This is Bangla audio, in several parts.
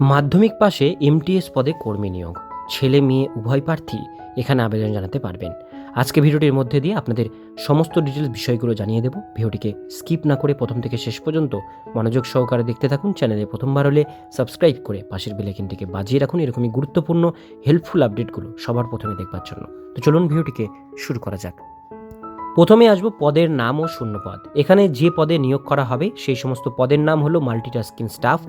মাধ্যমিক পাশে এমটিএস পদে কর্মী নিয়োগ। ছেলে, মেয়ে, উভয় প্রার্থী এখানে আবেদন জানাতে পারবেন। আজকে ভিডিওটির মধ্যে দিয়ে আপনাদের সমস্ত ডিটেলস বিষয়গুলো জানিয়ে দেব। ভিডিওটিকে স্কিপ না করে প্রথম থেকে শেষ পর্যন্ত মনোযোগ সহকারে দেখতে থাকুন। চ্যানেলে প্রথমবার হলে সাবস্ক্রাইব করে পাশের বেলাইকিনটিকে বাজিয়ে রাখুন। এরকমই গুরুত্বপূর্ণ হেল্পফুল আপডেটগুলো সবার প্রথমে দেখবার জন্য। তো চলুন ভিডিওটিকে শুরু করা যাক। প্রথমে আসব পদের নাম ও শূন্যপদ এখানে যে পদে নিয়োগ করা হবে, সেই সমস্ত পদের নাম হলো multitasking staff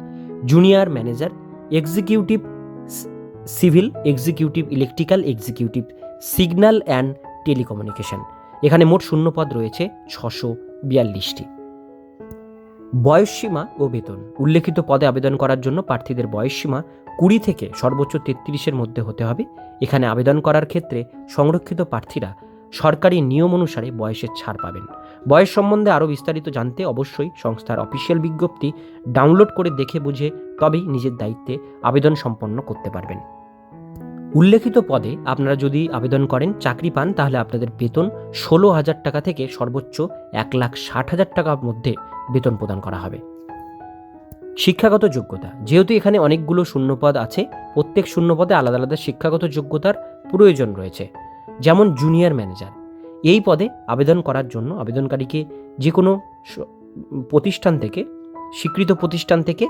junior manager executive civil executive electrical executive signal and telecommunication এখানে মোট শূন্যপদ রয়েছে ছশো বিয়াল্লিশটি। বয়সসীমা ও বেতন। উল্লেখিত পদে আবেদন করার জন্য প্রার্থীদের বয়সসীমা কুড়ি থেকে সর্বোচ্চ তেত্রিশের মধ্যে হতে হবে। এখানে আবেদন করার ক্ষেত্রে সংরক্ষিত প্রার্থীরা সরকারি নিয়ম অনুসারে বয়সের ছাড় পাবেন। বয়স সম্বন্ধে আরও বিস্তারিত জানতে অবশ্যই সংস্থার অফিসিয়াল বিজ্ঞপ্তি ডাউনলোড করে দেখে বুঝে তবেই নিজের দায়িত্বে আবেদন সম্পন্ন করতে পারবেন। উল্লেখিত পদে আপনারা যদি আবেদন করেন, চাকরি পান, তাহলে আপনাদের বেতন ষোলো হাজার টাকা থেকে সর্বোচ্চ এক লাখ ষাট হাজার টাকার মধ্যে বেতন প্রদান করা হবে। শিক্ষাগত যোগ্যতা, যেহেতু এখানে অনেকগুলো শূন্যপদ আছে, প্রত্যেক শূন্যপদে আলাদা আলাদা শিক্ষাগত যোগ্যতার প্রয়োজন রয়েছে। যেমন জুনিয়র ম্যানেজার এই পদে আবেদন করার জন্য আবেদনকারীকে যে কোনো প্রতিষ্ঠান থেকে, স্বীকৃত প্রতিষ্ঠান থেকে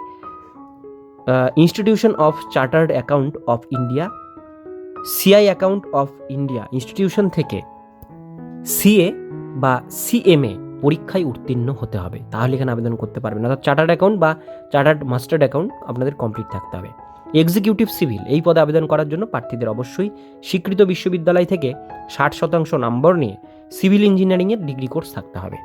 institution of chartered account of India CI account of India institution থেকে সিএ বা সিএমএ পরীক্ষায় উত্তীর্ণ হতে হবে। তাহলে এখানে আবেদন করতে পারবেন। অর্থাৎ চার্টার্ড অ্যাকাউন্ট বা চার্টার্ড মাস্টার্ড অ্যাকাউন্ট আপনাদের কমপ্লিট থাকতে হবে। এক্সিকিউটিভ সিভিল এই পদে আবেদন করার জন্য প্রার্থীদের অবশ্যই স্বীকৃত বিশ্ববিদ্যালয় থেকে ষাট শতাংশ নম্বর নিয়ে সিভিল ইঞ্জিনিয়ারিংয়ের ডিগ্রি কোর্স থাকতে হবে।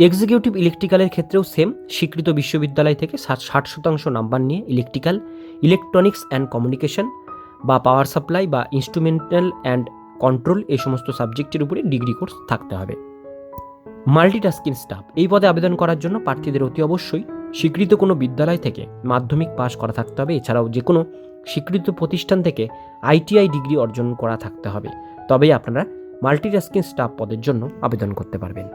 এক্সিকিউটিভ ইলেকট্রিক্যালের ক্ষেত্রেও সেম, স্বীকৃত বিশ্ববিদ্যালয় থেকে ষাট ষাট শতাংশ নাম্বার নিয়ে ইলেকট্রিক্যাল, ইলেকট্রনিক্স অ্যান্ড কমিউনিকেশন বা পাওয়ার সাপ্লাই বা ইনস্ট্রুমেন্টাল অ্যান্ড কন্ট্রোল এই সমস্ত সাবজেক্টের উপরে ডিগ্রি কোর্স থাকতে হবে। মাল্টিটাস্কিং স্টাফ, এই পদে আবেদন করার জন্য প্রার্থীদের অতি অবশ্যই স্বীকৃত কোনো বিদ্যালয় থেকে মাধ্যমিক পাশ করা থাকতে হবে। এছাড়াও যে কোনো স্বীকৃত প্রতিষ্ঠান থেকে আইটিআই ডিগ্রি অর্জন করা থাকতে হবে। তবেই আপনারা মাল্টিটাস্কিং স্টাফ পদের জন্য আবেদন করতে পারবেন।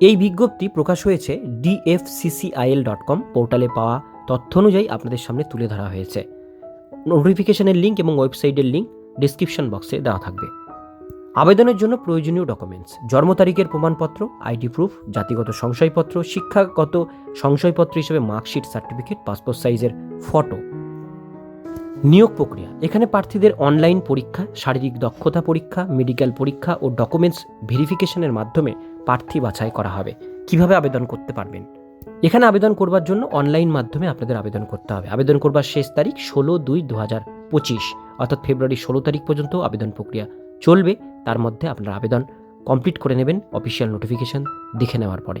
এই বিজ্ঞপ্তি প্রকাশ হয়েছে ডিএফসিসিআইএল ডট কম পোর্টালে পাওয়া তথ্য অনুযায়ী আপনাদের সামনে তুলে ধরা হয়েছে। নোটিফিকেশনের লিঙ্ক এবং ওয়েবসাইটের লিঙ্ক ডিসক্রিপশন বক্সে দেওয়া থাকবে। আবেদনের জন্য প্রয়োজনীয় ডকুমেন্টস, জন্ম তারিখের প্রমাণপত্র, আইডি প্রুফ, জাতিগত সংশয়পত্র, শিক্ষাগত সংশয়পত্র হিসেবে মার্কশিট সার্টিফিকেট, পাসপোর্ট সাইজের ফটো নিয়োগ প্রক্রিয়া। এখানে প্রার্থীদের অনলাইন পরীক্ষা, শারীরিক দক্ষতা পরীক্ষা মেডিকেল পরীক্ষা ও ডকুমেন্টস ভেরিফিকেশনের মাধ্যমে প্রার্থী বাছাই করা হবে। কীভাবে আবেদন করতে পারবেন? এখানে আবেদন করবার জন্য অনলাইন মাধ্যমে আপনাদের আবেদন করতে হবে। আবেদন করবার শেষ তারিখ ষোলো দুই দু হাজার পঁচিশ, অর্থাৎ ফেব্রুয়ারি ষোলো তারিখ পর্যন্ত আবেদন প্রক্রিয়া চলবে। তার মধ্যে আপনার আবেদন কমপ্লিট করে নেবেন অফিসিয়াল নোটিফিকেশন দেখে নেওয়ার পরে।